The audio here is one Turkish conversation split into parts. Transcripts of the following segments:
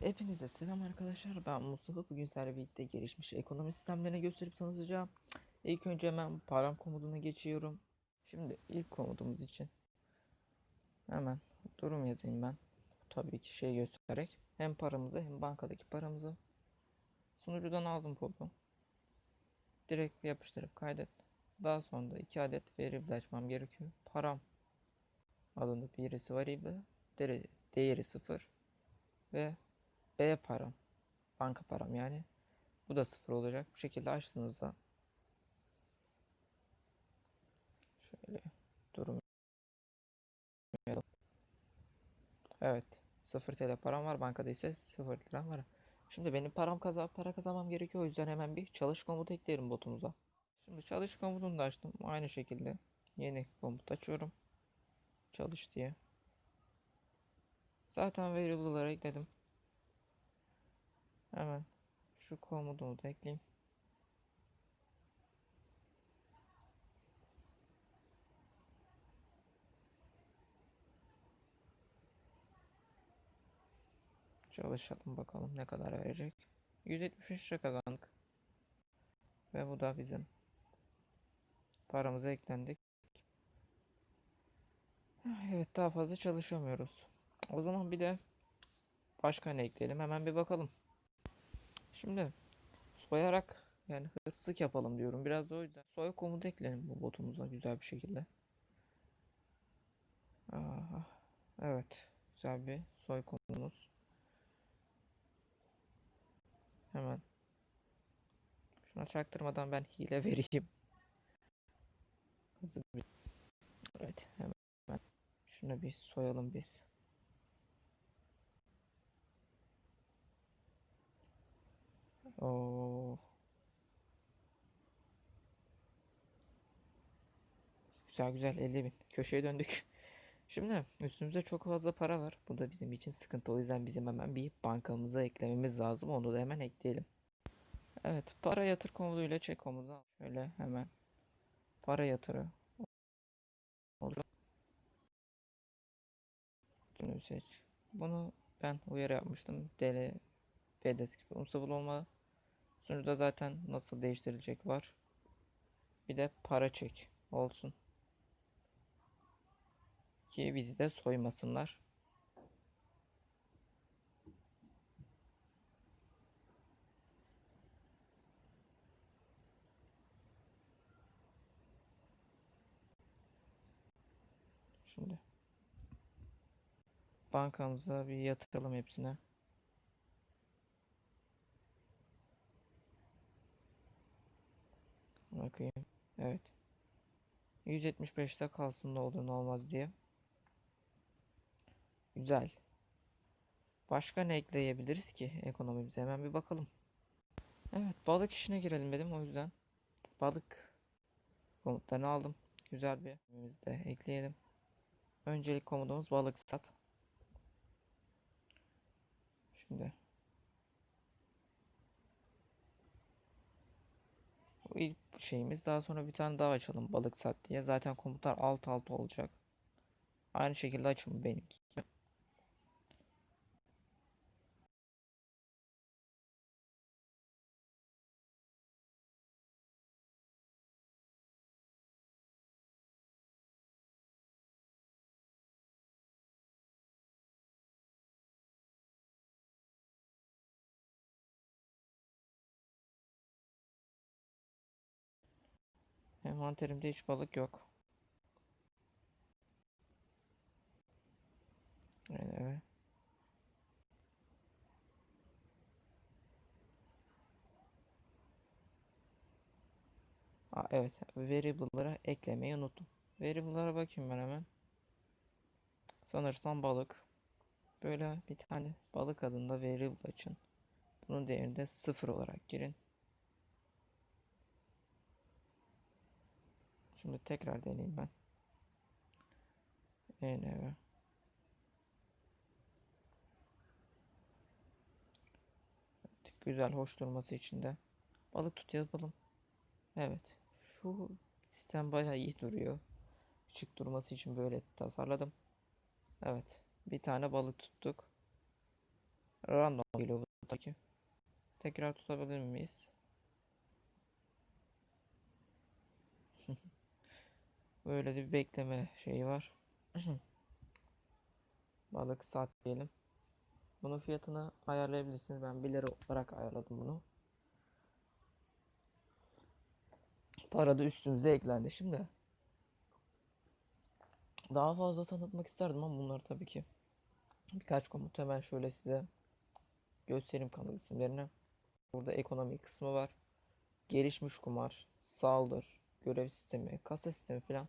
Hepinize selam arkadaşlar. Ben Mustafa. Bugün sizlerle birlikte gelişmiş ekonomi sistemlerini gösterip tanıtacağım. İlk önce hemen param komutuna geçiyorum. Şimdi ilk komutumuz için hemen durum yazayım ben. Tabii ki şey göstererek hem paramızı hem bankadaki paramızı sunucudan aldım kodu. Direkt yapıştırıp kaydet. Daha sonra da iki adet variable açmam gerekiyor. Param adında birisi variable, değeri, değeri sıfır ve B param. Banka param yani. Bu da sıfır olacak. Bu şekilde açtığınızda şöyle durum. Evet. 0 TL param var. Bankada ise 0 liram var. Şimdi benim param kaza para kazanmam gerekiyor. O yüzden hemen bir çalış komutu ekleyelim botumuza. Şimdi çalış komutunu da açtım. Aynı şekilde yeni komut açıyorum. Çalış diye. Zaten variable'ları ekledim. Hemen şu komutumu da ekleyeyim. Çalışalım bakalım ne kadar verecek. 175 lira kazandık. Ve bu da bizim paramıza eklendik. Evet daha fazla çalışamıyoruz. O zaman bir de başka ne ekleyelim hemen bir bakalım. Şimdi soyarak yani hırsızlık yapalım diyorum. Biraz da o yüzden soy komutu ekleyelim bu botumuza güzel bir şekilde. Aha, evet güzel bir soy komutumuz. Hemen şuna çaktırmadan ben hile vereyim. Hızlı bir... Evet hemen şunu bir soyalım biz. Oo. Güzel güzel 50 bin. Köşeye döndük. Şimdi üstümüzde çok fazla para var. Bu da bizim için sıkıntı. O yüzden bizim hemen bir bankamıza eklememiz lazım. Onu da hemen ekleyelim. Evet para yatır komutuyla çek komutu. Şöyle hemen para yatırı. Bunu seç. Bunu ben uyarı yapmıştım. DL BDS gibi unsable olma. Sunucuda zaten nasıl değiştirilecek var. Bir de para çek olsun. Ki bizi de soymasınlar. Şimdi bankamıza bir yatıralım hepsine. Bakayım. Evet. 175'te kalsın ne olur ne olmaz diye. Güzel. Başka ne ekleyebiliriz ki ekonomimize? Hemen bir bakalım. Evet balık işine girelim dedim o yüzden. Balık komutlarını aldım. Güzel bir de ekleyelim. Öncelik komutumuz balık sat. Şimdi ilk şeyimiz. Daha sonra bir tane daha açalım balık sat diye. Zaten komutlar alt alt olacak. Aynı şekilde açın benimki. Envanterimde hiç balık yok. Evet. Aa, evet. Variable'lara eklemeyi unuttum. Variable'lara bakayım ben hemen. Sanırsam balık. Böyle bir tane balık adında variable açın. Bunun değerini de sıfır olarak girin. Şimdi tekrar deneyeyim ben. Evet. Güzel hoş durması için de balık tut yazalım. Evet. Şu sistem bayağı iyi duruyor. Küçük durması için böyle tasarladım. Evet. Bir tane balık tuttuk. Random geliyor bu tabii ki. Tekrar tutabilir miyiz? Böyle de bir bekleme şeyi var. Balık saat diyelim. Bunun fiyatını ayarlayabilirsiniz. Ben 1 lira olarak ayarladım bunu. Para da üstümüze eklendi. Şimdi daha fazla tanıtmak isterdim ama bunlar tabii ki birkaç komut hemen şöyle size göstereyim kanal isimlerini. Burada ekonomi kısmı var. Gelişmiş kumar, saldır, görev sistemi, kasa sistemi filan.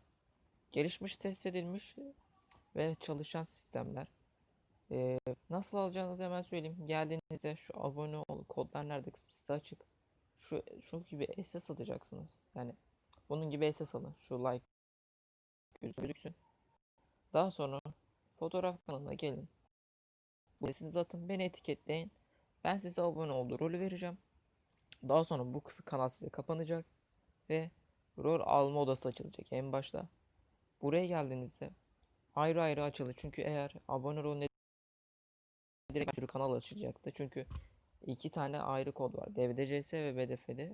Gelişmiş test edilmiş ve çalışan sistemler. Ee, nasıl alacağınızı hemen söyleyeyim. Geldiğinizde şu abone ol kodlar nerede kısmı açık. Şu şu gibi SS atacaksınız. Yani bunun gibi SS alın. Şu like gözüksün. Daha sonra fotoğraf kanalına gelin. Bu siz atın beni etiketleyin. Ben size abone olduğu rolü vereceğim. Daha sonra bu kısa kanal size kapanacak ve rol alma odası açılacak en başta. Buraya geldiğinizde ayrı ayrı açılır. Çünkü eğer abone rolüne direkt bir sürü kanal açılacaktı. Çünkü iki tane ayrı kod var. DVDCS ve BDF'de.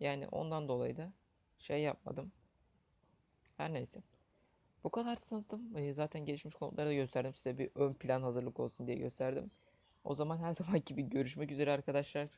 Yani ondan dolayı da şey yapmadım. Her neyse. Bu kadar tanıttım. Ee, Zaten gelişmiş kodları da gösterdim. Size bir ön plan hazırlık olsun diye gösterdim. O zaman her zaman gibi görüşmek üzere arkadaşlar.